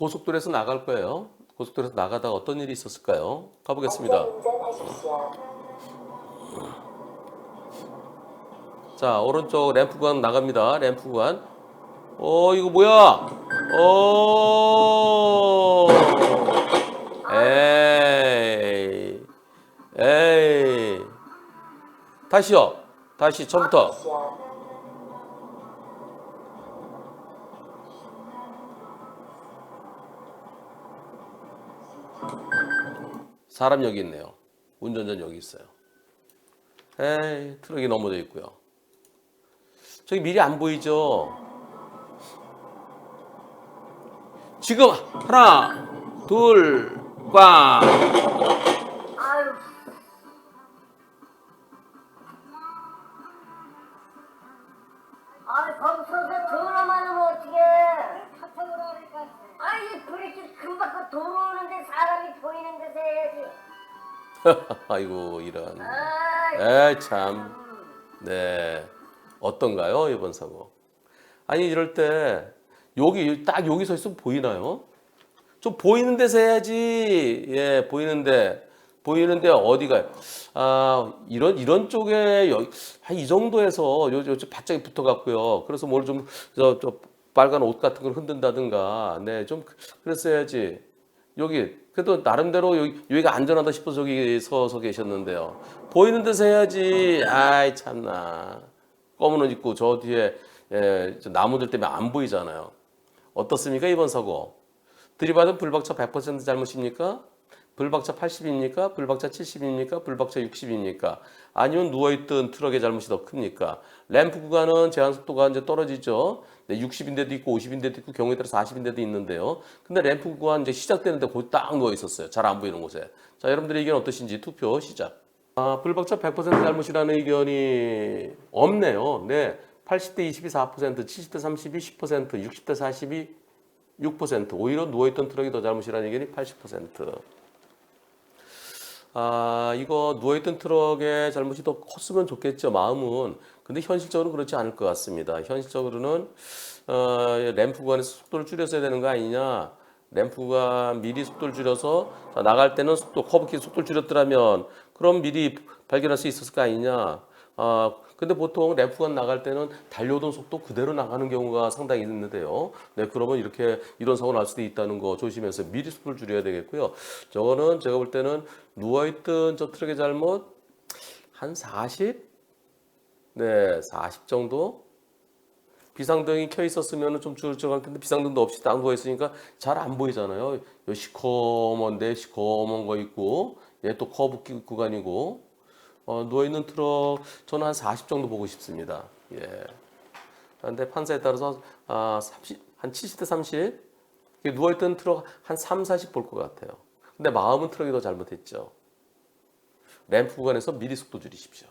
고속도로에서 나갈 거예요. 고속도로에서 나가다가 어떤 일이 있었을까요? 가보겠습니다. 자, 오른쪽 램프 구간 나갑니다. 램프 구간. 어, 이거 뭐야? 어. 에이. 에이. 다시요. 다시 처음부터. 하십시오. 사람 여기 있네요. 운전자 여기 있어요. 에이, 트럭이 넘어져 있고요. 저기 미리 안 보이죠? 지금 하나, 둘, 꽝. 아니 거기서 전화만 하면 어떡해 카톡으로 하니까 아니 그렇게 금방 도로 오는데 사람이 보이는 데서 해야지 아이고, 이런. 아이 에이, 참. 네. 어떤가요, 이번 사고? 아니, 이럴 때, 여기, 딱 여기 서 있으면 보이나요? 좀 보이는 데서 해야지. 예, 보이는데. 보이는데 어디가 아 이런 이런 쪽에 한 이 정도에서 요, 요 바짝이 붙어갖고요. 그래서 뭘좀저저 빨간 옷 같은 걸 흔든다든가 네 좀 그랬어야지. 여기 그래도 나름대로 여기 여기가 안전하다 싶어서 저기 서서 계셨는데요. 보이는 데서 해야지. 아이 참나. 검은 옷 입고 저 뒤에 예, 저 나무들 때문에 안 보이잖아요. 어떻습니까 이번 사고? 들이받은 불박차 100% 잘못입니까? 불박차 80입니까? 불박차 70입니까? 불박차 60입니까? 아니면 누워있던 트럭의 잘못이 더 큽니까? 램프 구간은 제한 속도가 이제 떨어지죠. 네, 60인데도 있고 50인데도 있고 경우에 따라 40인데도 있는데요. 근데 램프 구간 이제 시작되는데 거기 딱 누워 있었어요. 잘 안 보이는 곳에. 자, 여러분들의 의견 어떠신지 투표 시작. 아, 불박차 100% 잘못이라는 의견이 없네요. 네. 80대 22 4%, 70대 32 10%, 60대 42 6%. 오히려 누워있던 트럭이 더 잘못이라는 의견이 80%. 아, 이거 누워있던 트럭의 잘못이 더 컸으면 좋겠죠, 마음은. 근데 현실적으로 그렇지 않을 것 같습니다. 현실적으로는, 어, 램프 구간에서 속도를 줄였어야 되는 거 아니냐. 램프 구간 미리 속도를 줄여서 자, 나갈 때는 속도, 커브키 속도를 줄였더라면 그럼 미리 발견할 수 있었을 거 아니냐. 아, 근데 보통 구간 나갈 때는 달려오던 속도 그대로 나가는 경우가 상당히 있는데요. 네, 그러면 이렇게 이런 사고 날 수도 있다는 거 조심해서 미리 속도를 줄여야 되겠고요. 저거는 제가 볼 때는 누워있던 저 트럭의 잘못 한 40? 네, 40 정도? 비상등이 켜 있었으면 좀 줄어갈 텐데 비상등도 없이 딱 누워 있으니까 잘 안 보이잖아요. 요 시커먼데 시커먼 거 있고 얘또 커브 기- 구간이고 어, 누워 있는 트럭 저는 한 40 정도 보고 싶습니다. 예. 그런데 판사에 따라서 아, 30, 한 70대 30 누워 있던 트럭 한 3, 40 볼 것 같아요. 근데 마음은 트럭이 더 잘못했죠. 램프 구간에서 미리 속도 줄이십시오.